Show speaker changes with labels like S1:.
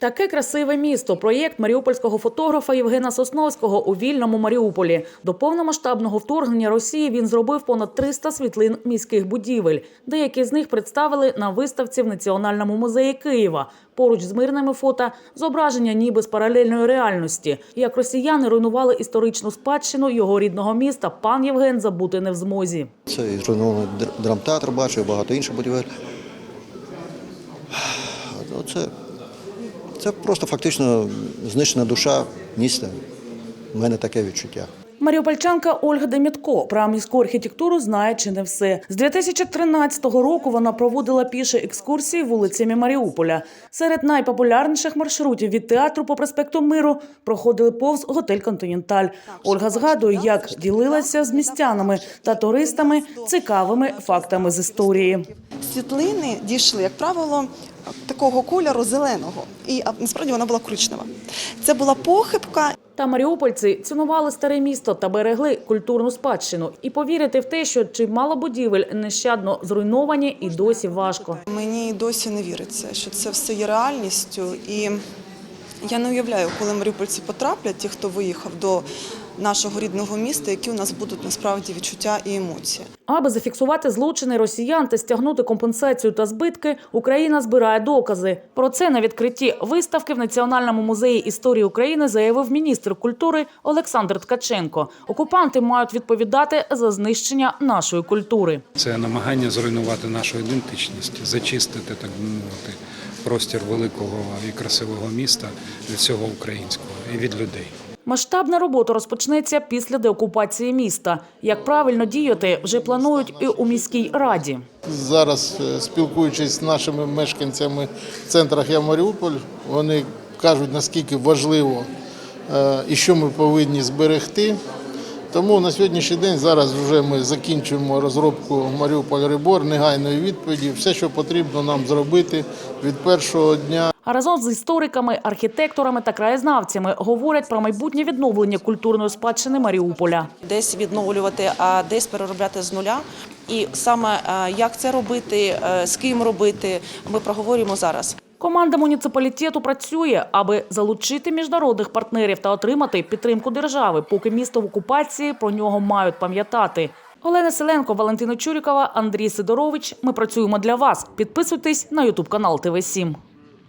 S1: Таке красиве місто. Проєкт маріупольського фотографа Євгена Сосновського у вільному Маріуполі. До повномасштабного вторгнення Росії він зробив понад 300 світлин міських будівель. Деякі з них представили на виставці в Національному музеї Києва. Поруч з мирними фото зображення ніби з паралельної реальності. Як росіяни руйнували історичну спадщину його рідного міста, пан Євген забути не в змозі.
S2: Це і зруйнований драмтеатр бачу, багато інших будівель. Ну, Це, просто фактично знищена душа міста. У мене таке відчуття.
S1: Маріупольчанка Ольга Демітко про міську архітектуру знає чи не все. З 2013 року вона проводила піші екскурсії вулицями Маріуполя. Серед найпопулярніших маршрутів від театру по проспекту Миру проходили повз готель Континенталь. Ольга згадує, як ділилася з містянами та туристами цікавими фактами з історії.
S3: Світлини дійшли, як правило, такого кольору зеленого. І насправді вона була коричнева. Це була похибка.
S1: Та маріупольці цінували старе місто та берегли культурну спадщину. І повірити в те, що чимало будівель нещадно зруйновані, і досі важко.
S3: Мені досі не віриться, що це все є реальністю. І я не уявляю, коли маріупольці потраплять, ті, хто виїхав до нашого рідного міста, які у нас будуть насправді відчуття і емоції.
S1: Аби зафіксувати злочини росіян та стягнути компенсацію та збитки, Україна збирає докази. Про це на відкритті виставки в Національному музеї історії України заявив міністр культури Олександр Ткаченко. Окупанти мають відповідати за знищення нашої культури.
S4: Це намагання зруйнувати нашу ідентичність, зачистити, так би мовити, простір великого і красивого міста від всього українського і від людей.
S1: Масштабна робота розпочнеться після деокупації міста. Як правильно діяти, вже планують і у міській раді.
S5: Зараз, е, спілкуючись з нашими мешканцями в центрах Я Маріуполь, вони кажуть, наскільки важливо е, і що ми повинні зберегти. Тому на сьогоднішній день зараз вже ми закінчуємо розробку Маріуполь Ребор, негайної відповіді, все, що потрібно нам зробити від першого дня.
S1: А разом з істориками, архітекторами та краєзнавцями говорять про майбутнє відновлення культурної спадщини Маріуполя.
S6: десь відновлювати, а десь переробляти з нуля. І саме е, як це робити, е, з ким робити, ми проговорюємо зараз.
S1: Команда муніципалітету працює, аби залучити міжнародних партнерів та отримати підтримку держави, поки місто в окупації про нього мають пам'ятати. Олена Селенко, Валентина Чурікова, Андрій Сидорович. Ми працюємо для вас. Підписуйтесь на Ютуб канал ТВ 7